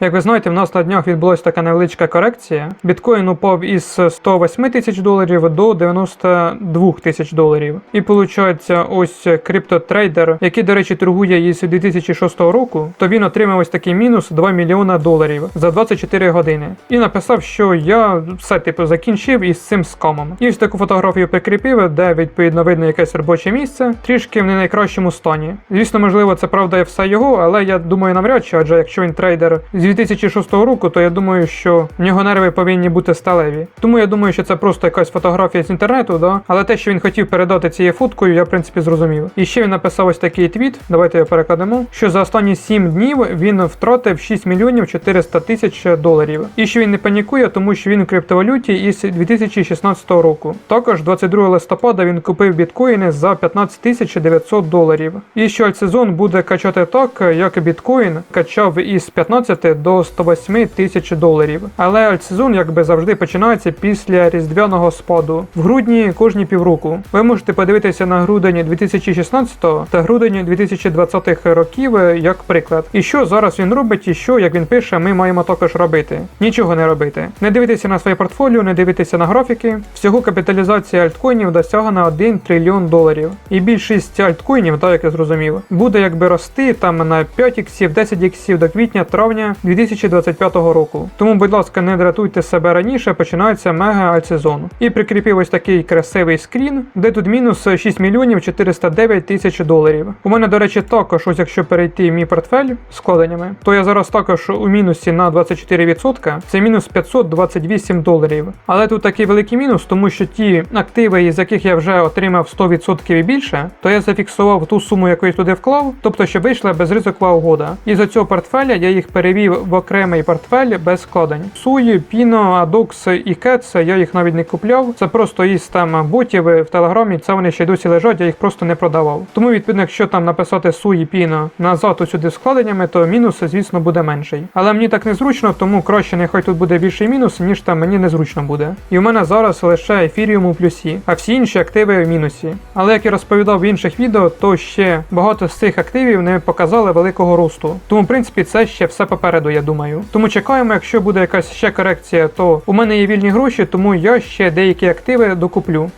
Як ви знаєте, в нас на днях відбулася така невеличка корекція. Біткоін упав із 108 тисяч доларів до 92 тисяч доларів. І виходить, ось криптотрейдер, який, до речі, торгує із 2006 року, то він отримав ось такий мінус 2 мільйона доларів за 24 години. І написав, що я все типу закінчив із цим скамом. І ось таку фотографію прикріпив, де відповідно видно якесь робоче місце, трішки в не найкращому стані. Звісно, можливо, це правда і все його, але я думаю навряд чи, адже якщо він трейдер з 2006 року, то я думаю, що в нього нерви повинні бути сталеві. Тому я думаю, що це просто якась фотографія з інтернету, да? але те, що він хотів передати цією фоткою, я в принципі зрозумів. І ще він написав ось такий твіт. Давайте його перекладемо. Що за останні 7 днів він втратив 6 мільйонів 400 тисяч доларів. І що він не панікує, тому що він в криптовалюті із 2016 року. Також 22 листопада він купив біткоїни за 15 тисяч 900 доларів. І що альтсезон буде качати так, як біткоін качав із 15 до 108 тисяч доларів. Але альтсезон, якби завжди, починається після різдвяного спаду в грудні кожні півроку. Ви можете подивитися на грудень 2016 та грудень 2020 років е, як приклад. І що зараз він робить, і що, як він пише, ми маємо також робити. Нічого не робити. Не дивитися на своє портфоліо, не дивитися на графіки. Всього капіталізація альткоїнів досягне 1 трильйон доларів. І більшість альткоїнів, так як я зрозумів, буде якби рости там на 5 іксів, 10 іксів до квітня-травня 2025 року. Тому, будь ласка, не дратуйте себе раніше, починається мега альтсезон. І прикріпив ось такий красивий скрін, де тут мінус 6 мільйонів 409 тисяч доларів. У мене, до речі, також, ось якщо перейти в мій портфель з вкладеннями, то я зараз також у мінусі на 24%, це мінус 528 доларів. Але тут такий великий мінус, тому що ті активи, із яких я вже отримав 100% і більше, то я зафіксував ту суму, яку я туди вклав, тобто що вийшла безризикова угода. І з цього портфеля я їх перевів в окремий портфель без складень. Суї, Піно, Адокс і Кетс я їх навіть не купляв. Це просто із там ботів в телеграмі. Це вони ще й досі лежать, я їх просто не продавав. Тому, відповідно, якщо там написати Суї Піно назад усюди складеннями, то мінус, звісно, буде менший. Але мені так незручно, тому краще нехай тут буде більший мінус, ніж там мені незручно буде. І у мене зараз лише ефіріум у плюсі, а всі інші активи в мінусі. Але як я розповідав в інших відео, то ще багато з цих активів не показали великого росту. Тому, в принципі, це ще все попереду, я думаю. Тому чекаємо, якщо буде якась ще корекція, то у мене є вільні гроші, тому я ще деякі активи докуплю.